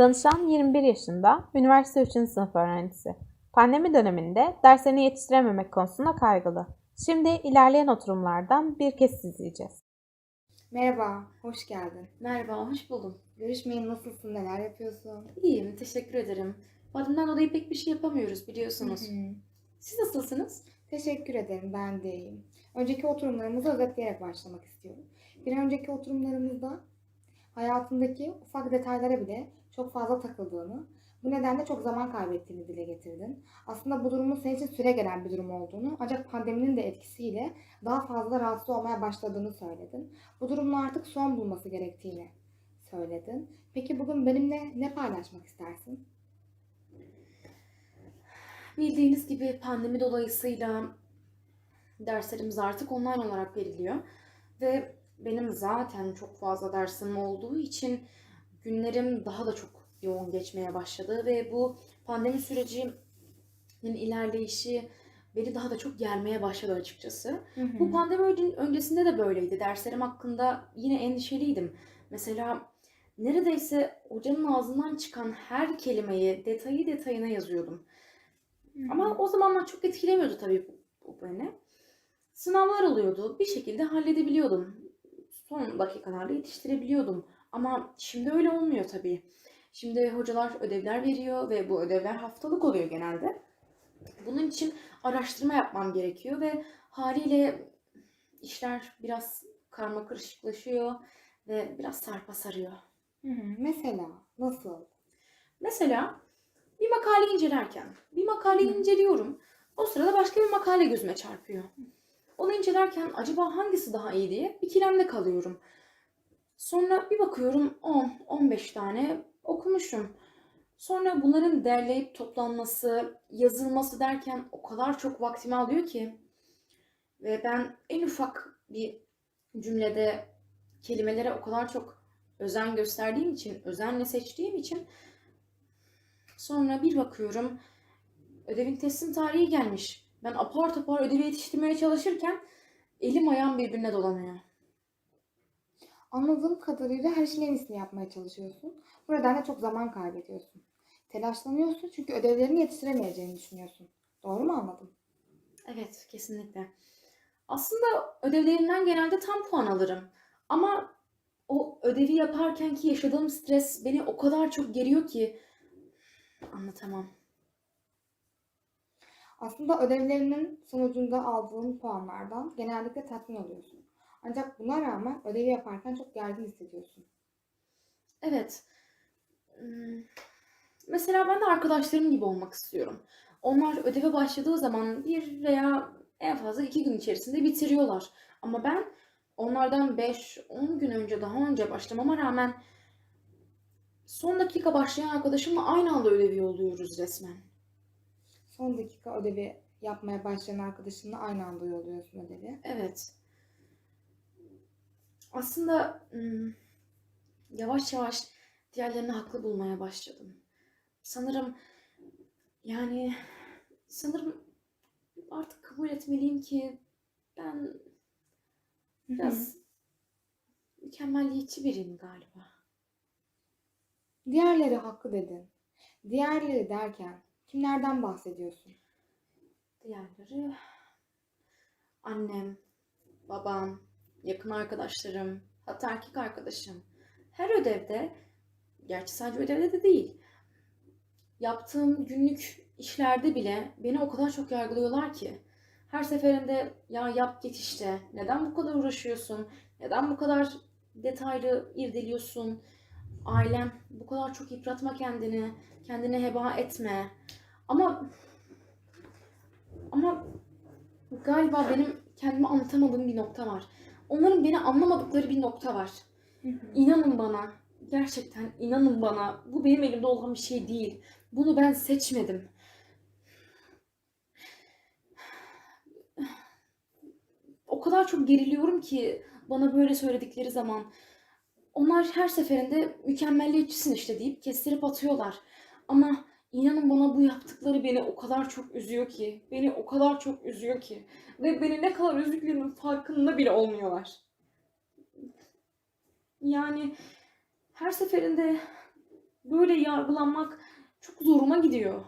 Danışan 21 yaşında, üniversite 3. sınıf öğrencisi. Pandemi döneminde derslerini yetiştirememek konusunda kaygılı. Şimdi ilerleyen oturumlardan bir kez izleyeceğiz. Merhaba, hoş geldin. Merhaba, hoş buldum. Görüşmeyin nasılsın, neler yapıyorsun? İyiyim, teşekkür ederim. Pandemiden dolayı pek bir şey yapamıyoruz biliyorsunuz. Hı hı. Siz nasılsınız? Teşekkür ederim, ben de iyiyim. Önceki oturumlarımızı özetleyerek başlamak istiyorum. Bir önceki oturumlarımızda hayatındaki ufak detaylara bile çok fazla takıldığını, bu nedenle çok zaman kaybettiğini dile getirdin. Aslında bu durumun senin için süre gelen bir durum olduğunu, ancak pandeminin de etkisiyle daha fazla rahatsız olmaya başladığını söyledin. Bu durumun artık son bulması gerektiğini söyledin. Peki bugün benimle ne paylaşmak istersin? Bildiğiniz gibi pandemi dolayısıyla derslerimiz artık online olarak veriliyor. Ve benim zaten çok fazla dersim olduğu için günlerim daha da çok yoğun geçmeye başladı. Ve bu pandemi sürecinin ilerleyişi beni daha da çok germeye başladı açıkçası. Bu pandemi ön- öncesinde de böyleydi. Derslerim hakkında yine endişeliydim. Mesela neredeyse hocanın ağzından çıkan her kelimeyi detayı detayına yazıyordum. Ama o zamanlar çok etkilemiyordu tabii bu, bu beni. Sınavlar oluyordu. Bir şekilde halledebiliyordum. Son dakikalarda yetiştirebiliyordum. Ama şimdi öyle olmuyor tabii. Şimdi hocalar ödevler veriyor ve bu ödevler haftalık oluyor genelde. Bunun için araştırma yapmam gerekiyor ve haliyle işler biraz karma karışıklaşıyor ve biraz sarpa sarıyor. Hı hı. Mesela nasıl? Mesela bir makale incelerken bir makaleyi Hı. inceliyorum. O sırada başka bir makale gözüme çarpıyor. Onu incelerken acaba hangisi daha iyi diye ikilemde kalıyorum. Sonra bir bakıyorum 10-15 tane okumuşum. Sonra bunların derleyip toplanması, yazılması derken o kadar çok vaktimi alıyor ki. Ve ben en ufak bir cümlede kelimelere o kadar çok özen gösterdiğim için, özenle seçtiğim için sonra bir bakıyorum ödevin teslim tarihi gelmiş. Ben apar topar ödevi yetiştirmeye çalışırken elim ayağım birbirine dolanıyor. Anladığım kadarıyla her şeyin en iyisini yapmaya çalışıyorsun. Bu nedenle çok zaman kaybediyorsun. Telaşlanıyorsun çünkü ödevlerini yetiştiremeyeceğini düşünüyorsun. Doğru mu anladım? Evet, kesinlikle. Aslında ödevlerimden genelde tam puan alırım. Ama o ödevi yaparkenki yaşadığım stres beni o kadar çok geriyor ki anlatamam. Aslında ödevlerinin sonucunda aldığın puanlardan genellikle tatmin oluyorsun. Ancak buna rağmen ödevi yaparken çok gergin hissediyorsun. Evet. Hmm, Mesela ben de arkadaşlarım gibi olmak istiyorum. Onlar ödeve başladığı zaman bir veya en fazla iki gün içerisinde bitiriyorlar. Ama ben onlardan 5-10 gün önce daha önce başlamama rağmen son dakika başlayan arkadaşımla aynı anda ödevi yolluyoruz resmen. Son dakika ödevi yapmaya başlayan arkadaşınla aynı anda yolluyorsun ödevi. Evet. Aslında hmm, yavaş yavaş diğerlerini haklı bulmaya başladım. Sanırım yani sanırım artık kabul etmeliyim ki ben biraz mükemmelliyetçi biriyim galiba. Diğerleri haklı dedin. Diğerleri derken kimlerden bahsediyorsun? Diğerleri annem, babam, yakın arkadaşlarım, hatta erkek arkadaşım. Her ödevde, gerçi sadece ödevde de değil, yaptığım günlük işlerde bile beni o kadar çok yargılıyorlar ki. Her seferinde ya yap git işte, neden bu kadar uğraşıyorsun, neden bu kadar detaylı irdeliyorsun, ailem bu kadar çok yıpratma kendini, kendini heba etme. Ama ama galiba benim kendime anlatamadığım bir nokta var. Onların beni anlamadıkları bir nokta var. İnanın bana, gerçekten inanın bana. Bu benim elimde olan bir şey değil. Bunu ben seçmedim. O kadar çok geriliyorum ki bana böyle söyledikleri zaman. Onlar her seferinde mükemmelliyetçisin işte deyip kestirip atıyorlar. Ama inanın bana bu yaptıkları beni o kadar çok üzüyor ki. Beni o kadar çok üzüyor ki. Ve beni ne kadar üzdüklerinin farkında bile olmuyorlar. Yani her seferinde böyle yargılanmak çok zoruma gidiyor.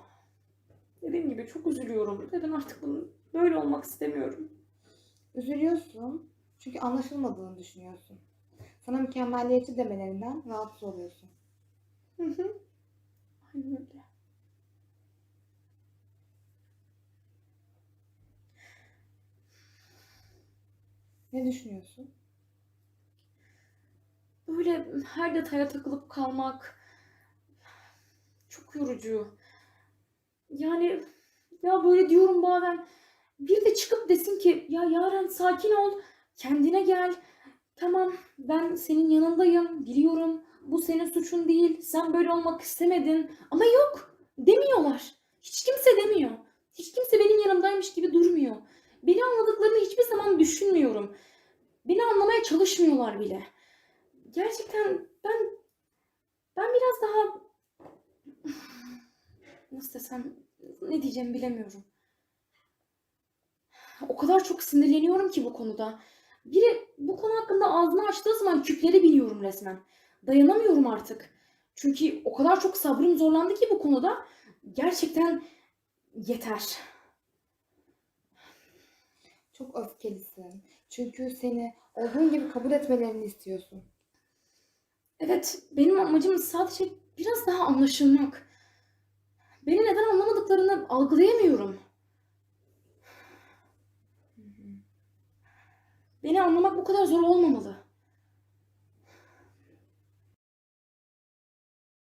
Dediğim gibi çok üzülüyorum ve ben artık bunun böyle olmak istemiyorum. Üzülüyorsun çünkü anlaşılmadığını düşünüyorsun. Sana mükemmelliyetçi demelerinden rahatsız oluyorsun. Hı hı. Aynen öyle. Ne düşünüyorsun? Böyle her detaya takılıp kalmak çok yorucu. Yani ya böyle diyorum bazen bir de çıkıp desin ki ya Yaren sakin ol, kendine gel. Tamam ben senin yanındayım, biliyorum. Bu senin suçun değil. Sen böyle olmak istemedin. Ama yok. Demiyorlar. Hiç kimse demiyor. Hiç kimse benim yanımdaymış gibi durmuyor. Beni anladıklarını hiçbir zaman düşünmüyorum. Beni anlamaya çalışmıyorlar bile. Gerçekten ben ben biraz daha nasıl desem ne diyeceğimi bilemiyorum. O kadar çok sinirleniyorum ki bu konuda. Biri bu konu hakkında ağzını açtığı zaman küplere biniyorum resmen. Dayanamıyorum artık. Çünkü o kadar çok sabrım zorlandı ki bu konuda. Gerçekten yeter. Çok öfkelisin. Çünkü seni olduğun gibi kabul etmelerini istiyorsun. Evet, benim amacım sadece biraz daha anlaşılmak. Beni neden anlamadıklarını algılayamıyorum. Beni anlamak bu kadar zor olmamalı.